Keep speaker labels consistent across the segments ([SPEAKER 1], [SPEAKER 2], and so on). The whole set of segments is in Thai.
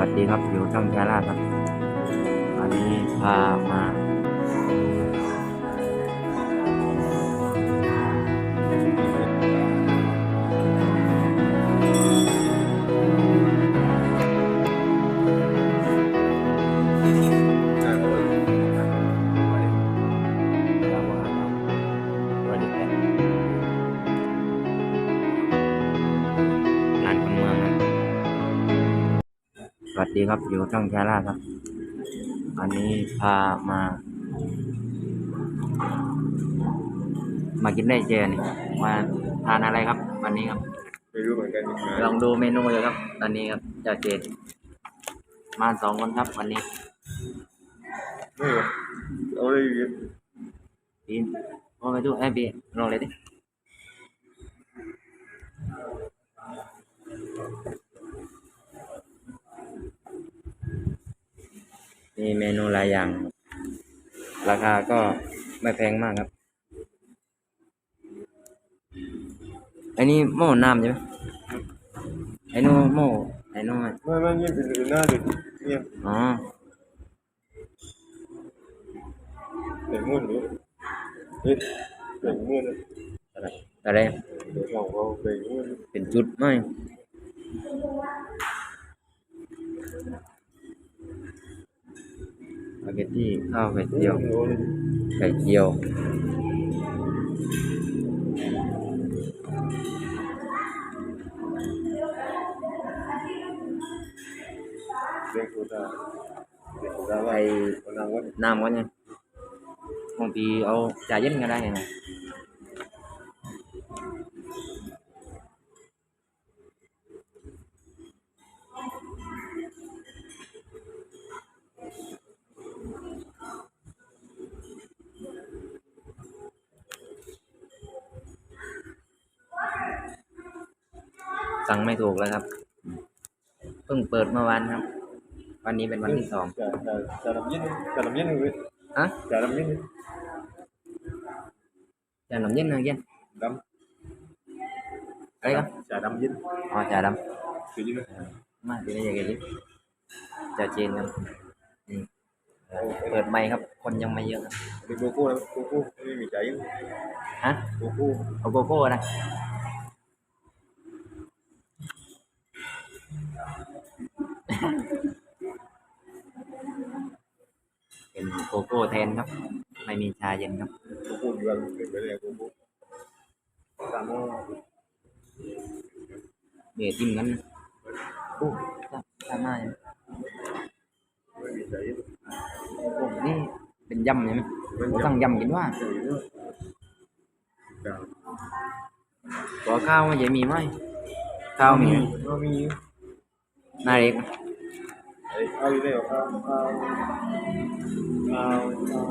[SPEAKER 1] วัสดีครับ อยู่ช่องแคร่าครับ วันนี้พามา ดีครับอยู่ช่องชาลาครับวันนี้พามา มากินได้เจนี่มาทานอะไรครับ วันนี้ครับ
[SPEAKER 2] ไม่รู้เหมือนกันยังไง
[SPEAKER 1] ลองดูเมนูเลยครับ ตอนนี้ครับเจ้าเจนมาสองคนครับวันนี้
[SPEAKER 2] ไม่รู้เอาเลยดิ
[SPEAKER 1] ปีนโอ้ไปดูไอ้ยปีลองเลยดิ มีเมนูหลายอย่าง ราคาก็ไม่แพงมากครับ อันนี้หม้อน้ำใช่ไหมไอ้นู่นหม้อไอ้นู่น
[SPEAKER 2] ไม่ไม่เงียบเป็นหน้าเด็กเงียบ
[SPEAKER 1] อ๋อ
[SPEAKER 2] เด็กมุ่นหรือเด็กเด็กมุ่น
[SPEAKER 1] อะไร
[SPEAKER 2] องเขาเด็กมุ่น
[SPEAKER 1] เป็นจุดไหม สปาเกตตี้ข้าวไข่เจียว ไข่เจียว
[SPEAKER 2] เด็กโซดาเด็กโซดาว่า
[SPEAKER 1] ไอ้
[SPEAKER 2] คนนางวัด
[SPEAKER 1] น้ำก็ยังบางทีเอาจ่ายเย็นก็ได้ไง สั่งไม่ถูกเลยครับ เพิ่งเปิดเมื่อวานครับ วันนี้เป็นวันที่สอง
[SPEAKER 2] จะจะจะทำยินจะทำยินเลย
[SPEAKER 1] ฮะ
[SPEAKER 2] จะทำยิน
[SPEAKER 1] จะหนมเย็นหนึ่งเย็น
[SPEAKER 2] ด
[SPEAKER 1] อะไรครับำ
[SPEAKER 2] จะทำยิน
[SPEAKER 1] อ๋อจ่าด
[SPEAKER 2] คือยินำ
[SPEAKER 1] มาเป็นอะไรกันยิจ่าเจนครับอืมเอ่อเปิดไมค์ครับ คนยังไม่เยอะครับ
[SPEAKER 2] เป็นโกโก้โกโก้ไม่มีใจ
[SPEAKER 1] ฮะ
[SPEAKER 2] โกโก้
[SPEAKER 1] เอาโกโก้นะ เป็นโกโก้แทนครับ ไม่มีชาเย็นครับ
[SPEAKER 2] โกโก้อยู่กันเป็นไปเลยโกโก้ตามว่า
[SPEAKER 1] เดี๋ยวจิ้มกันนะโอ้จ้าจ้ามาอย่าง
[SPEAKER 2] ไม่มีใจ
[SPEAKER 1] โอ้นี่เป็นยำใช่ไหมโอ้สั่งยำกินว่า
[SPEAKER 2] จะ
[SPEAKER 1] ตัวข้าวมันจะมีไหมข้าวมีไหม
[SPEAKER 2] ก็มี
[SPEAKER 1] นายเอก
[SPEAKER 2] ไอ้ข้าอยู่ได้หรอข้าวข้าวข้าวข้า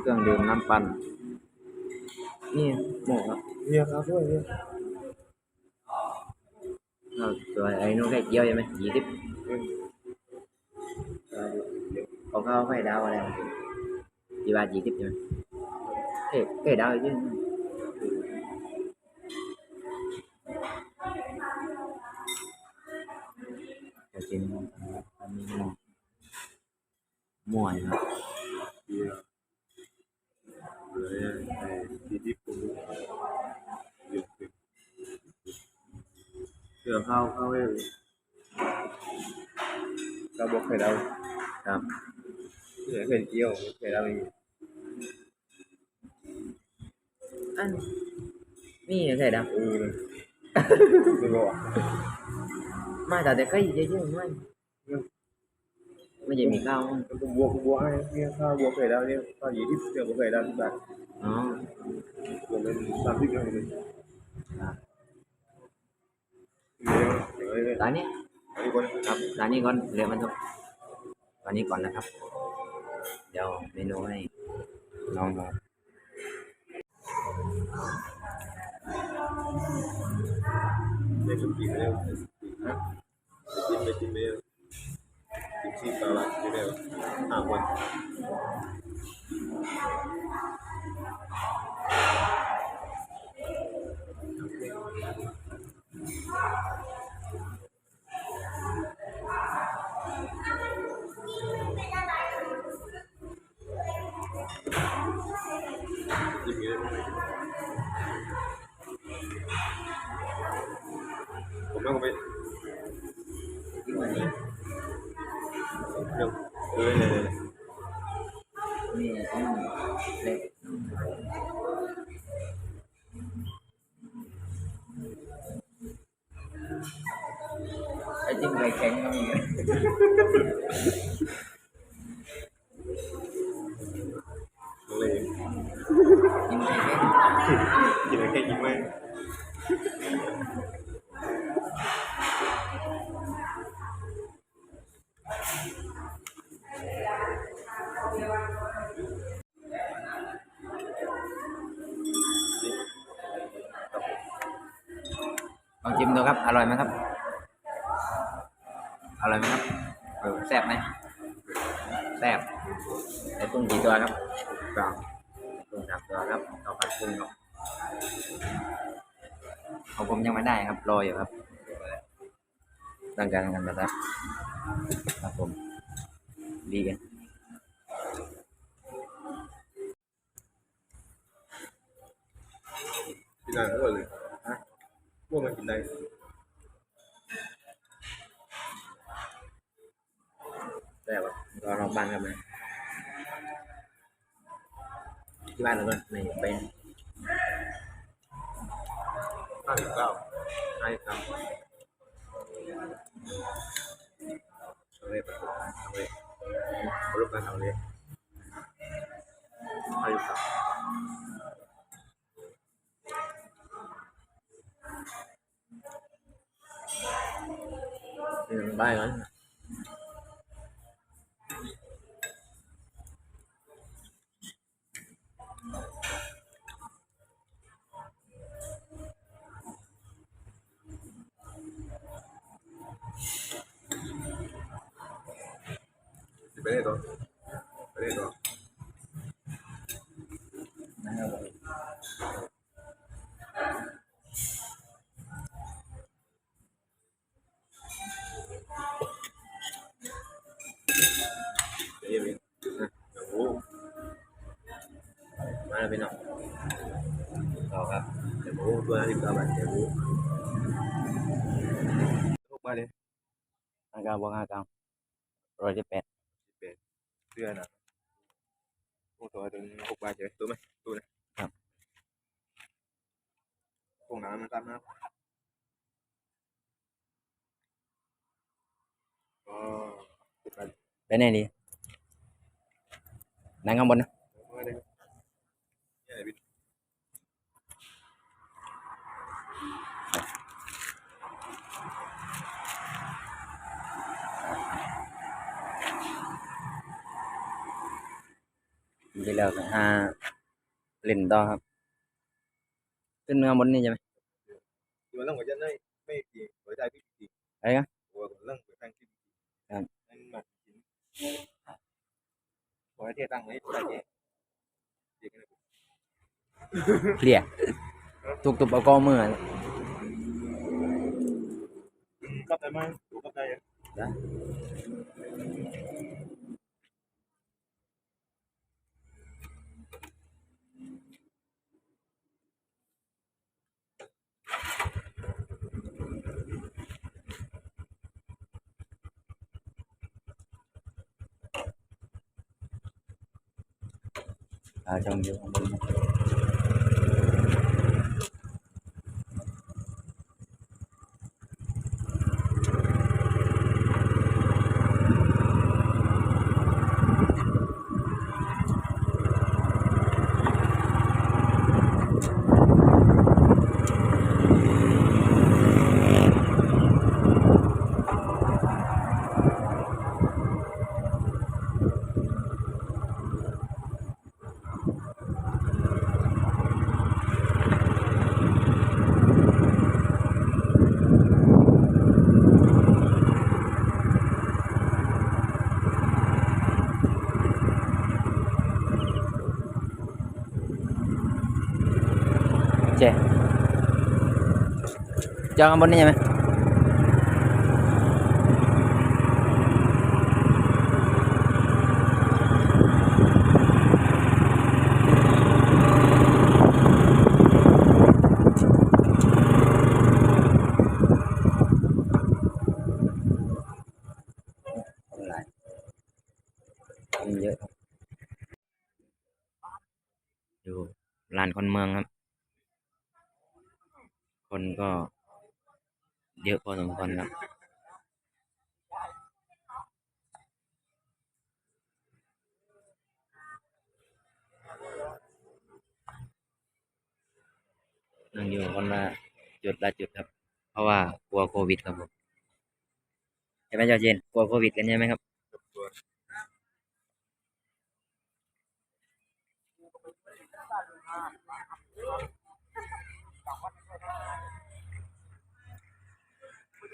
[SPEAKER 1] เครื่องดื่มน้ำปั่นนี่หมูครับ
[SPEAKER 2] เฮียครับด้วยเฮีย
[SPEAKER 1] ข้าวตัวไอ้นู้นแค่เจียวใช่ไหมยี่สิบเอาข้าวไข่ดาวอะไรกี่บาทยี่สิบใช่ไหมเอ้ยไข่ดาวเย อะจะกินอันนี้ม้อหม้อนะครับ
[SPEAKER 2] เฮียเลยไอ้ที่ที่ผมเดี๋ยวเดี๋ยวข้าวข้าเอ้ข้าวบอกไข่ดาว
[SPEAKER 1] ครับ
[SPEAKER 2] เดี๋ยวไข่เจียวไข่ดาวอีก
[SPEAKER 1] อันนี่ไข่ดาว
[SPEAKER 2] ออเลยไม่บอก
[SPEAKER 1] ไม่แต่แต่ไข่เยอะๆไม่ไม่จะมีข้าว
[SPEAKER 2] ผมบวกบวกให้เนี่ยข้าวบวกไข่ดาวเนี่ยข้าวยี่สิบเดี๋ยวบวกไข่ดาวสิบบาท
[SPEAKER 1] อ๋อบ
[SPEAKER 2] วกเป็นสามสิบเงินเลย
[SPEAKER 1] ครับ
[SPEAKER 2] เดี๋ยวเดี๋ยวเลย
[SPEAKER 1] ร้านนี้
[SPEAKER 2] อันนี้คน
[SPEAKER 1] ครับร้านนี้ก่อนเรียกมันทุกร้านนี้ก่อนนะครับ เดี๋ยวเมนูให้น้องครับ
[SPEAKER 2] เดี๋ Timetime Kitipa Wakireo Agwa Comment, comment วนะกินไปกินไล
[SPEAKER 1] องชิมดูครับ อร่อยไหมครับ อร่อยไหมครับเออแซ่บไหมแซ่บไอ้กุ้งกี่ตัวครับสามกุ้งสามตัวครับต่อผัดกุ้งครับของผมยังไม่ได้ครับ รออยู่ครับตั้งใจทำกันแบบนั้นครับผมดีกัน
[SPEAKER 2] กินได้ก็เลยฮะพวกมันกินได้
[SPEAKER 1] แซ่บอะรอรอบบ้านครับเลยที่บ้านเราก็ในเป็น
[SPEAKER 2] ห้าสิบเก้าห้าสิบเก้าเอาเลยประตูเอาเลยเอาลูกกันเอาเลยห้าสิบเก้า
[SPEAKER 1] bay rồi Benito. Benito. ก้าร้อยสิบแปด
[SPEAKER 2] đưa nè. Không tôi tôi hút ba chơi, tôi mày, tôi này.
[SPEAKER 1] Dạ.
[SPEAKER 2] Không nào nó tắm nào. Ờ, thịt bánh.
[SPEAKER 1] ไปไหนดีนั่งข้างบนนะ
[SPEAKER 2] Đúng rồi đây. Cái này bị
[SPEAKER 1] ทีแล้วก็ห้าเล่นต่อครับ ขึ้นข้างบนนี่ใช่ไหม
[SPEAKER 2] nhưng mà lăng của chân đây mấy gì với tay cái gì
[SPEAKER 1] Đấy á.
[SPEAKER 2] của lăng của thằng cái gì
[SPEAKER 1] Dạ.
[SPEAKER 2] anh mà của cái thiệt tăng ấy tay gì gì cái này
[SPEAKER 1] เพลียตุกตุบเอากอมือ
[SPEAKER 2] cấp này mà đủ cấp này
[SPEAKER 1] Dạ. อ่าชมอยู่ข้างบนโอข้างบนนี่ใช่ไหมเยอะดูลานคนเมืองครับ คนก็ เยอะพอสมควรครับนั่งอยู่คนละจุดละจุดครับ เพราะว่ากลัวโควิดครับผมใช่ไหมเจ้าเจนกลัวโควิดกันใช่ไหมครับ
[SPEAKER 2] ตัว